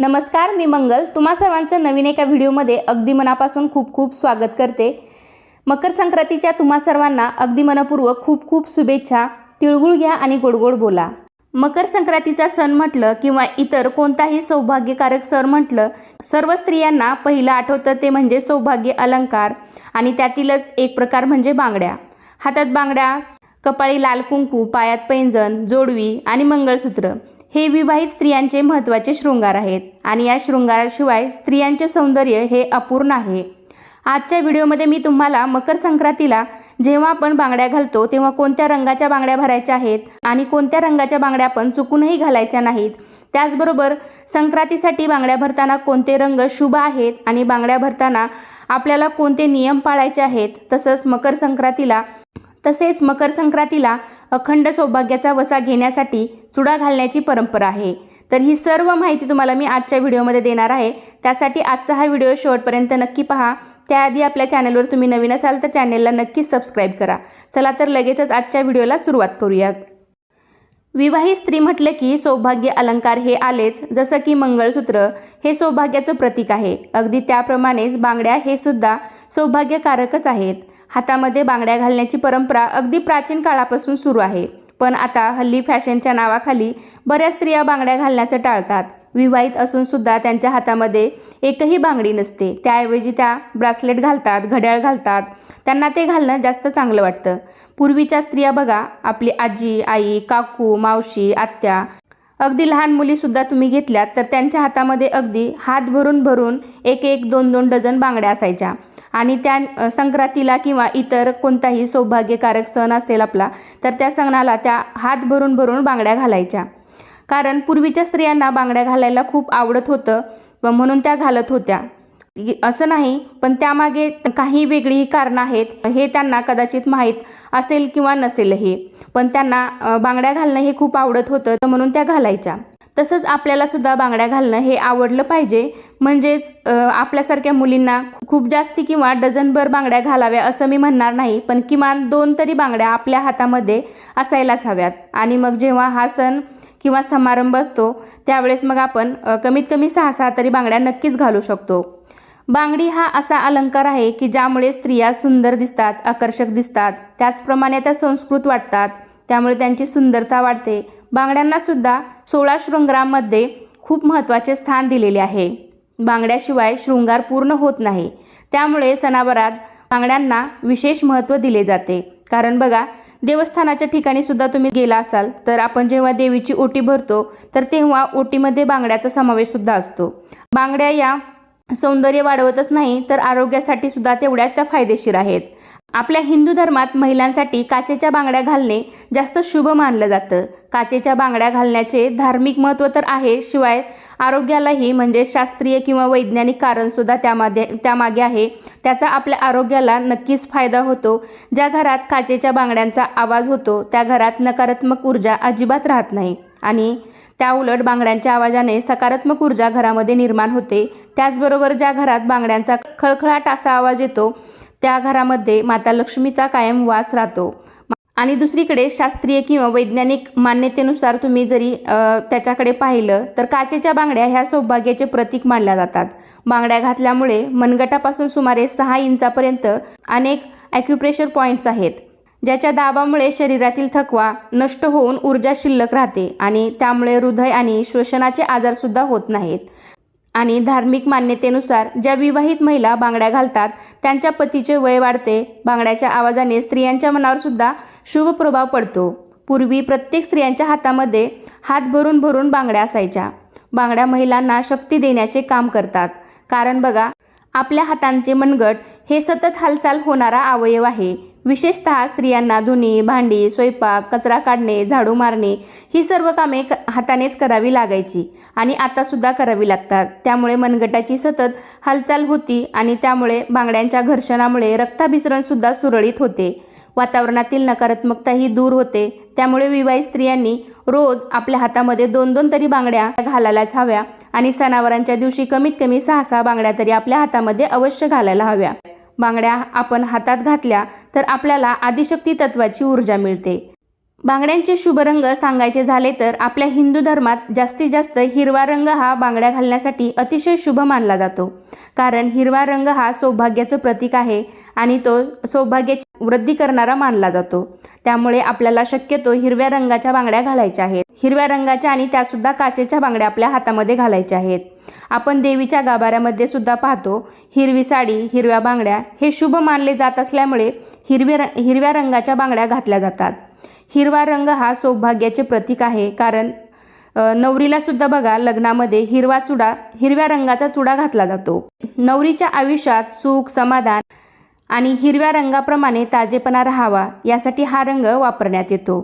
नमस्कार मी मंगल. तुम्हा सर्वांचं नवीन एका व्हिडिओमध्ये अगदी मनापासून खूप खूप स्वागत करते. मकर संक्रांतीच्या तुम्हा सर्वांना अगदी मनपूर्वक खूप खूप शुभेच्छा. तिळगुळ घ्या आणि गोडगोड बोला. मकर संक्रांतीचा सण म्हटलं किंवा इतर कोणताही सौभाग्यकारक सण म्हटलं सर्व स्त्रियांना पहिलं आठवतं ते म्हणजे सौभाग्य अलंकार आणि त्यातीलच एक प्रकार म्हणजे बांगड्या. हातात बांगड्या कपाळी लाल कुंकू पायात पैंजण जोडवी आणि मंगळसूत्र. हे विवाहित स्त्रियांचे महत्त्वाचे शृंगार आहेत आणि या शृंगाराशिवाय स्त्रियांचे सौंदर्य हे अपूर्ण आहे. आजच्या व्हिडिओमध्ये मी तुम्हाला मकर संक्रांतीला जेव्हा आपण बांगड्या घालतो तेव्हा कोणत्या रंगाच्या बांगड्या भरायच्या आहेत आणि कोणत्या रंगाच्या बांगड्या आपण चुकूनही घालायच्या नाहीत? त्याचबरोबर संक्रांतीसाठी बांगड्या भरताना कोणते रंग शुभ आहेत आणि बांगड्या भरताना आपल्याला कोणते नियम पाळायचे आहेत? तसंच मकर संक्रांतीला तसेच मकर संक्रांतीला अखंड सौभाग्याचा वसा घेण्यासाठी चुडा घालण्याची परंपरा आहे. तर ही सर्व माहिती तुम्हाला मी आजच्या व्हिडिओमध्ये देणार आहे. त्यासाठी आजचा हा व्हिडिओ शेवटपर्यंत नक्की पहा. त्याआधी आपल्या चॅनलवर तुम्ही नवीन असाल तर चॅनलला नक्कीच सबस्क्राईब करा. चला तर लगेचच आजच्या व्हिडिओला सुरुवात करूयात. विवाहित स्त्री म्हटलं की सौभाग्य अलंकार हे आलेच जसं की मंगळसूत्र हे सौभाग्याचं प्रतीक आहे. अगदी त्याप्रमाणेच बांगड्या हे सुद्धा सौभाग्यकारकच आहेत. हातामध्ये बांगड्या घालण्याची परंपरा अगदी प्राचीन काळापासून सुरू आहे. पण आता हल्ली फॅशनच्या नावाखाली बऱ्याच स्त्रिया बांगड्या घालण्याचं टाळतात. विवाहित असून सुद्धा त्यांच्या हातामध्ये एकही बांगडी नसते. त्याऐवजी त्या ब्रासलेट घालतात घड्याळ घालतात. त्यांना ते घालणं जास्त चांगलं वाटतं. पूर्वीच्या स्त्रिया बघा आपली आजी आई काकू मावशी आत्या. अगदी लहान मुलीसुद्धा तुम्ही घेतल्यात तर त्यांच्या हातामध्ये अगदी हात भरून भरून एक एक दोन दोन डझन बांगड्या असायच्या. आणि त्या संक्रांतीला किंवा इतर कोणताही सौभाग्यकारक सण असेल आपला तर त्या सणाला त्या हात भरून भरून बांगड्या घालायच्या. कारण पूर्वीच्या स्त्रियांना बांगड्या घालायला खूप आवडत होतं व म्हणून त्या घालत होत्या. असं नाही पण त्यामागे काही वेगळी कारणं आहेत हे त्यांना कदाचित माहीत असेल किंवा नसेल हे पण त्यांना बांगड्या घालणं हे खूप आवडत होतं तर म्हणून त्या घालायच्या. तसंच आपल्यालासुद्धा बांगड्या घालणं हे आवडलं पाहिजे. म्हणजेच आपल्यासारख्या मुलींना खूप जास्ती किंवा डझनभर बांगड्या घालाव्या असं मी म्हणणार नाही पण किमान दोन तरी बांगड्या आपल्या हातामध्ये असायलाच हव्यात. आणि मग जेव्हा हा सण किंवा समारंभ असतो त्यावेळेस मग आपण कमीत कमी सहा सहा तरी बांगड्या नक्कीच घालू शकतो. बांगडी हा असा अलंकार आहे की ज्यामुळे स्त्रिया सुंदर दिसतात आकर्षक दिसतात त्याचप्रमाणे त्या संस्कृत वाटतात त्यामुळे त्यांची सुंदरता वाढते. बांगड्यांनासुद्धा सोळा शृंगारामध्ये खूप महत्त्वाचे स्थान दिलेले आहे. बांगड्याशिवाय शृंगार पूर्ण होत नाही. त्यामुळे सणावरात बांगड्यांना विशेष महत्त्व दिले जाते. कारण बघा देवस्थानाच्या ठिकाणी सुद्धा तुम्ही गेला असाल तर आपण जेव्हा देवीची ओटी भरतो तर तेव्हा ओटीमध्ये बांगड्याचा समावेश सुद्धा असतो. बांगड्या या सौंदर्य वाढवतच नाही तर आरोग्यासाठी सुद्धा तेवढ्याच त्या फायदेशीर आहेत. आपल्या हिंदू धर्मात महिलांसाठी काचेच्या बांगड्या घालणे जास्त शुभ मानलं जातं. काचेच्या बांगड्या घालण्याचे धार्मिक महत्त्व तर आहे शिवाय आरोग्यालाही म्हणजे शास्त्रीय किंवा वैज्ञानिक कारणसुद्धा त्यामध्ये त्यामागे आहे. त्याचा आपल्या आरोग्याला नक्कीच फायदा होतो. ज्या घरात काचेच्या बांगड्यांचा आवाज होतो त्या घरात नकारात्मक ऊर्जा अजिबात राहत नाही. आणि त्या उलट बांगड्यांच्या आवाजाने सकारात्मक ऊर्जा घरामध्ये निर्माण होते. त्याचबरोबर ज्या घरात बांगड्यांचा खळखळाट असा आवाज येतो त्या घरामध्ये माता लक्ष्मीचा कायम वास राहतो. आणि दुसरीकडे शास्त्रीय किंवा वैज्ञानिक मान्यतेनुसार तुम्ही जरी त्याच्याकडे पाहिलं तर काचेच्या बांगड्या ह्या सौभाग्याचे प्रतीक मानल्या जातात. बांगड्या घातल्यामुळे मनगटापासून सुमारे सहा इंचापर्यंत अनेक ॲक्युप्रेशर पॉईंट्स आहेत. ज्याच्या दाबामुळे शरीरातील थकवा नष्ट होऊन ऊर्जा शिल्लक राहते आणि त्यामुळे हृदय आणि श्वसनाचे आजारसुद्धा होत नाहीत. आणि धार्मिक मान्यतेनुसार ज्या विवाहित महिला बांगड्या घालतात त्यांच्या पतीचे वय वाढते. बांगड्याच्या आवाजाने स्त्रियांच्या मनावर सुद्धा शुभ प्रभाव पडतो. पूर्वी प्रत्येक स्त्रियांच्या हातामध्ये हात भरून भरून बांगड्या असायच्या. बांगड्या महिलांना शक्ती देण्याचे काम करतात. कारण बघा आपल्या हातांचे मनगट हे सतत हालचाल होणारा अवयव आहे. विशेषतः स्त्रियांना धुणी भांडी स्वयंपाक कचरा काढणे झाडू मारणे ही सर्व कामे क हातानेच करावी लागायची आणि आतासुद्धा करावी लागतात. त्यामुळे मनगटाची सतत हालचाल होती आणि त्यामुळे बांगड्यांच्या घर्षणामुळे रक्ताभिसरणसुद्धा सुरळीत होते. वातावरणातील नकारात्मकताही दूर होते. त्यामुळे विवाहित स्त्रियांनी रोज आपल्या हातामध्ये दोन दोन तरी बांगड्या घालायलाच हव्या आणि सणावारांच्या दिवशी कमीत कमी सहा सहा बांगड्या तरी आपल्या हातामध्ये अवश्य घालायला हव्या. बांगड्या आपण हातात घातल्या तर आपल्याला आदिशक्ती तत्वाची ऊर्जा मिळते. बांगड्यांचे शुभ रंग सांगायचे झाले तर आपल्या हिंदू धर्मात जास्तीत जास्त हिरवा रंग हा बांगड्या घालण्यासाठी अतिशय शुभ मानला जातो. कारण हिरवा रंग हा सौभाग्याचं प्रतीक आहे आणि तो सौभाग्याची वृद्धी करणारा मानला जातो. त्यामुळे आपल्याला शक्यतो हिरव्या रंगाच्या बांगड्या घालायच्या आहेत. हिरव्या रंगाच्या आणि त्यासुद्धा काचेच्या बांगड्या आपल्या हातामध्ये घालायच्या आहेत. आपण देवीच्या गाभाऱ्यामध्ये सुद्धा पाहतो हिरवी साडी हिरव्या बांगड्या हे शुभ मानले जात असल्यामुळे हिरव्या हिरव्या रंगाच्या बांगड्या घातल्या जातात. हिरवा रंग हा सौभाग्याचे प्रतीक आहे कारण नवरीला सुद्धा बघा लग्नामध्ये हिरवा चुडा हिरव्या रंगाचा चुडा घातला जातो. नवरीच्या आयुष्यात सुख समाधान आणि हिरव्या रंगाप्रमाणे ताजेपणा राहावा यासाठी हा रंग वापरण्यात येतो.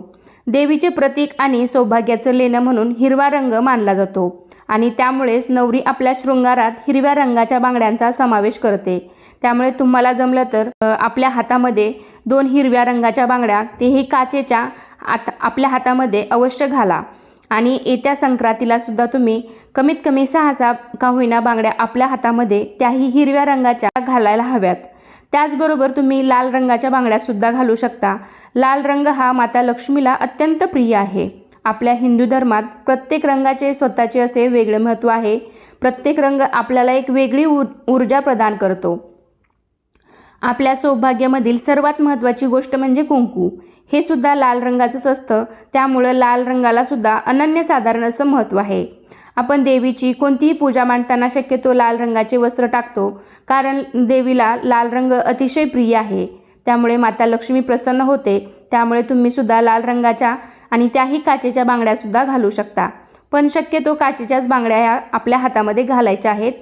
देवीचे प्रतीक आणि सौभाग्याचं लेणं म्हणून हिरवा रंग मानला जातो. आणि त्यामुळेच नवरी आपल्या शृंगारात हिरव्या रंगाच्या बांगड्यांचा समावेश करते. त्यामुळे तुम्हाला जमलं तर आपल्या हातामध्ये दोन हिरव्या रंगाच्या बांगड्या तेही काचेच्या आत आपल्या हातामध्ये अवश्य घाला. आणि येत्या संक्रांतीला सुद्धा तुम्ही कमीत कमी सहा सहा का होईना बांगड्या आपल्या हातामध्ये त्याही हिरव्या रंगाच्या घालायला हव्यात. त्याचबरोबर तुम्ही लाल रंगाच्या बांगड्यासुद्धा घालू शकता. लाल रंग हा माता लक्ष्मीला अत्यंत प्रिय आहे. आपल्या हिंदू धर्मात प्रत्येक रंगाचे स्वतःचे असे वेगळे महत्त्व आहे. प्रत्येक रंग आपल्याला एक वेगळी ऊर ऊर्जा प्रदान करतो. आपल्या सौभाग्यामधील सर्वात महत्त्वाची गोष्ट म्हणजे कुंकू. हे सुद्धा लाल रंगाचंच असतं. त्यामुळं लाल रंगाला सुद्धा अनन्यसाधारण असं महत्त्व आहे. आपण देवीची कोणतीही पूजा मांडताना शक्यतो लाल रंगाचे वस्त्र टाकतो. कारण देवीला लाल रंग अतिशय प्रिय आहे. त्यामुळे माता लक्ष्मी प्रसन्न होते. त्यामुळे तुम्ही सुद्धा लाल रंगाच्या आणि त्याही काचेच्या बांगड्यासुद्धा घालू शकता. पण शक्यतो काचेच्याच बांगड्या ह्या आपल्या हातामध्ये घालायच्या आहेत.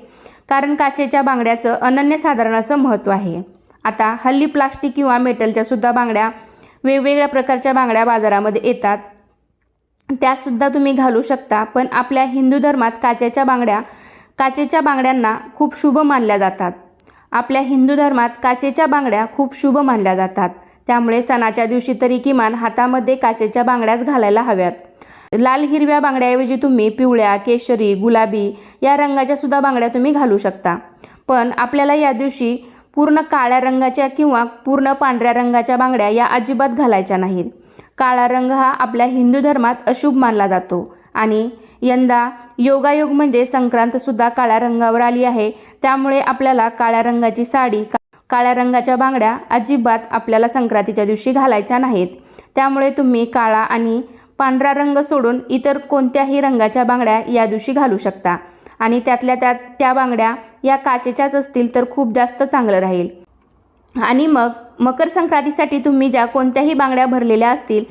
कारण काचेच्या बांगड्याचं अनन्यसाधारण असं महत्त्व आहे. आता हल्ली प्लास्टिक किंवा मेटलच्या सुद्धा बांगड्या वेगवेगळ्या प्रकारच्या बांगड्या बाजारामध्ये येतात. त्यासुद्धा तुम्ही घालू शकता पण आपल्या हिंदू धर्मात काचेच्या बांगड्या काचेच्या बांगड्यांना खूप शुभ मानल्या जातात. आपल्या हिंदू धर्मात काचेच्या बांगड्या खूप शुभ मानल्या जातात. त्यामुळे सणाच्या दिवशी तरी किमान हातामध्ये काचेच्या बांगड्याच घालायला हव्यात. लाल हिरव्या बांगड्याऐवजी तुम्ही पिवळ्या केशरी गुलाबी या रंगाच्या सुद्धा बांगड्या तुम्ही घालू शकता. पण आपल्याला या दिवशी पूर्ण काळ्या रंगाच्या किंवा पूर्ण पांढऱ्या रंगाच्या बांगड्या या अजिबात घालायच्या नाहीत. काळा रंग हा आपल्या हिंदू धर्मात अशुभ मानला जातो आणि यंदा योगायोग म्हणजे संक्रांतसुद्धा काळ्या रंगावर आली आहे. त्यामुळे आपल्याला काळ्या रंगाची साडी का काळ्या रंगाच्या बांगड्या अजिबात आपल्याला संक्रांतीच्या दिवशी घालायच्या नाहीत. त्यामुळे तुम्ही काळा आणि पांढरा रंग सोडून इतर कोणत्याही रंगाच्या बांगड्या या दिवशी घालू शकता. आणि त्यातल्या त्यात त्या बांगड्या या काचेच्याच असतील तर खूप जास्त चांगलं राहील. आणि मग मकर संक्रांतीसाठी तुम्ही ज्या कोणत्याही बांगड्या भरलेल्या असतील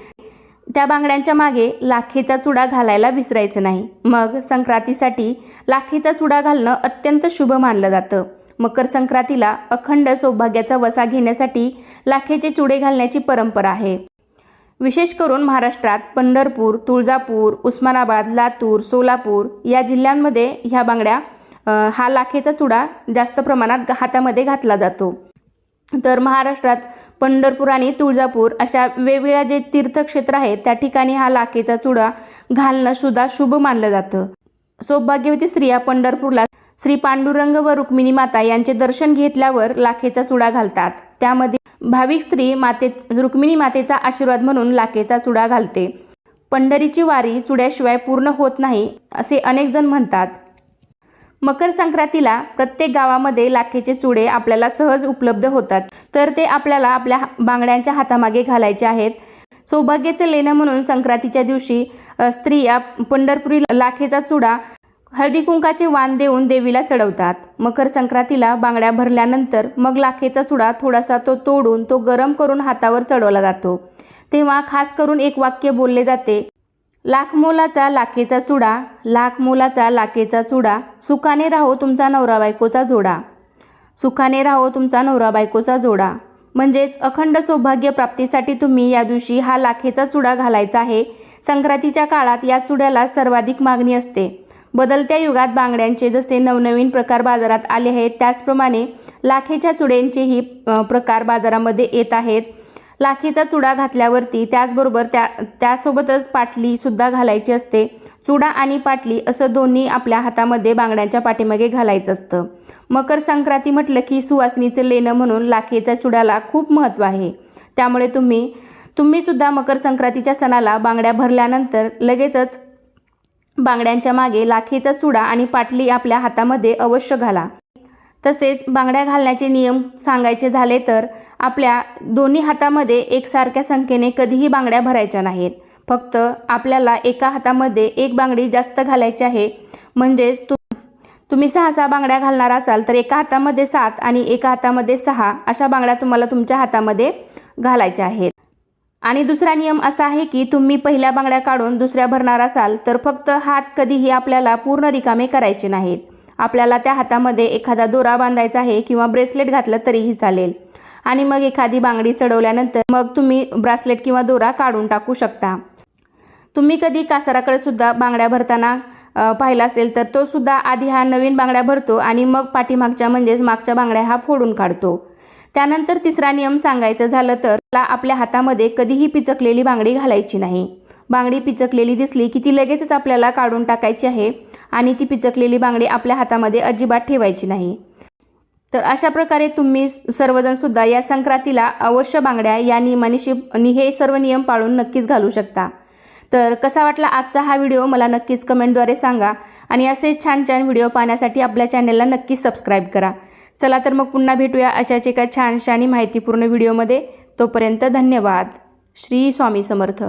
त्या बांगड्यांच्या मागे लाखेचा चुडा घालायला विसरायचं नाही. मग संक्रांतीसाठी लाखेचा चुडा घालणं अत्यंत शुभ मानलं जातं. मकर संक्रांतीला अखंड सौभाग्याचा वसा घेण्यासाठी लाखेचे चुडे घालण्याची परंपरा आहे. विशेष करून महाराष्ट्रात पंढरपूर तुळजापूर उस्मानाबाद लातूर सोलापूर या जिल्ह्यांमध्ये ह्या बांगड्या हा लाखेचा चुडा जास्त प्रमाणात हातामध्ये घातला जातो. तर महाराष्ट्रात पंढरपूर आणि तुळजापूर अशा वेगवेगळ्या जे तीर्थक्षेत्र आहेत त्या ठिकाणी हा लाखेचा चुडा घालणं सुद्धा शुभ मानलं जातं. सौभाग्यवती स्त्रिया पंढरपूरला श्री पांडुरंग व रुक्मिणी माता यांचे दर्शन घेतल्यावर लाखेचा चुडा घालतात. त्यामध्ये भाविक स्त्री माते रुक्मिणी मातेचा आशीर्वाद म्हणून लाखेचा चुडा घालते. पंढरीची वारी चुड्याशिवाय पूर्ण होत नाही असे अनेक जण म्हणतात. मकर संक्रांतीला प्रत्येक गावामध्ये लाखेचे चुडे आपल्याला सहज उपलब्ध होतात. तर ते आपल्याला आपल्या बांगड्यांच्या हातामागे घालायचे आहेत. सौभाग्याचं लेणं म्हणून संक्रांतीच्या दिवशी स्त्रिया पंढरपुरी लाखेचा चुडा हळदी कुंकाचे वाण देऊन देवीला चढवतात. मकर संक्रांतीला बांगड्या भरल्यानंतर मग लाखेचा चुडा थोडासा तो तोडून तो गरम करून हातावर चढवला जातो. तेव्हा खास करून एक वाक्य बोलले जाते लाख मोलाचा लाखेचा चुडा लाख मोलाचा लाखेचा चुडा सुखाने राहो तुमचा नवरा बायकोचा जोडा. सुखाने राहो तुमचा नवरा बायकोचा जोडा. म्हणजेच अखंड सौभाग्य प्राप्तीसाठी तुम्ही या दिवशी हा लाखेचा चुडा घालायचा आहे. संक्रांतीच्या काळात या चुड्याला सर्वाधिक मागणी असते. बदलत्या युगात बांगड्यांचे जसे नवनवीन प्रकार बाजारात आले आहेत त्याचप्रमाणे लाखेच्या चुड्यांचेही प्रकार बाजारामध्ये येत आहेत. लाखेचा चुडा घातल्यावरती त्याचबरोबर त्या त्यासोबतच पाटलीसुद्धा घालायची असते. चुडा आणि पाटली असं दोन्ही आपल्या हातामध्ये बांगड्यांच्या पाठीमागे घालायचं असतं. मकर संक्रांती म्हटलं की सुवासनीचं लेणं म्हणून लाखेच्या चुड्याला खूप महत्त्व आहे. त्यामुळे तुम्ही तुम्हीसुद्धा मकर संक्रांतीच्या सणाला बांगड्या भरल्यानंतर लगेचच बांगड्यांच्या मागे लाखीचा चुडा आणि पाटली आपल्या हातामध्ये अवश्य घाला. तसेच बांगड्या घालण्याचे नियम सांगायचे झाले तर आपल्या दोन्ही हातामध्ये एकसारख्या संख्येने कधीही बांगड्या भरायच्या नाहीत. फक्त आपल्याला एका हातामध्ये एक बांगडी जास्त घालायची आहे. म्हणजेच तु तुम्ही सहा सहा बांगड्या घालणार असाल तर एका हातामध्ये सात आणि एका हातामध्ये सहा अशा बांगड्या तुम्हाला तुमच्या हातामध्ये घालायच्या आहेत. आणि दुसरा नियम असा आहे की तुम्ही पहिल्या बांगड्या काढून दुसऱ्या भरणार असाल तर फक्त हात कधीही आपल्याला पूर्ण रिकामे करायचे नाहीत. आपल्याला त्या हातामध्ये एखादा दोरा बांधायचा आहे किंवा ब्रेसलेट घातलं तरीही चालेल. आणि मग एखादी बांगडी चढवल्यानंतर मग तुम्ही ब्रासलेट किंवा दोरा काढून टाकू शकता. तुम्ही कधी कासाराकडे सुद्धा बांगड्या भरताना पाहिला असेल तर तो सुद्धा आधी हा नवीन बांगड्या भरतो आणि मग पाठीमागच्या म्हणजेच मागच्या बांगड्या हा फोडून काढतो. त्यानंतर तिसरा नियम सांगायचं झालं तर ला आपल्या हातामध्ये कधीही पिचकलेली बांगडी घालायची नाही. बांगडी पिचकलेली दिसली की ती लगेचच आपल्याला काढून टाकायची आहे आणि ती पिचकलेली बांगडी आपल्या हातामध्ये अजिबात ठेवायची नाही. तर अशा प्रकारे तुम्ही सर्वजणसुद्धा या संक्रांतीला अवश्य बांगड्या या नियमानिशी नि- हे सर्व नियम पाळून नक्कीच घालू शकता. तर कसा वाटला आजचा हा व्हिडिओ मला नक्कीच कमेंटद्वारे सांगा आणि असे छान छान व्हिडिओ पाहण्यासाठी आपल्या चॅनलला नक्कीच सबस्क्राईब करा. चला तर मग पुन्हा भेटूया अशाच एका छानशा आणि माहितीपूर्ण व्हिडिओमध्ये. तोपर्यंत धन्यवाद. श्री स्वामी समर्थ.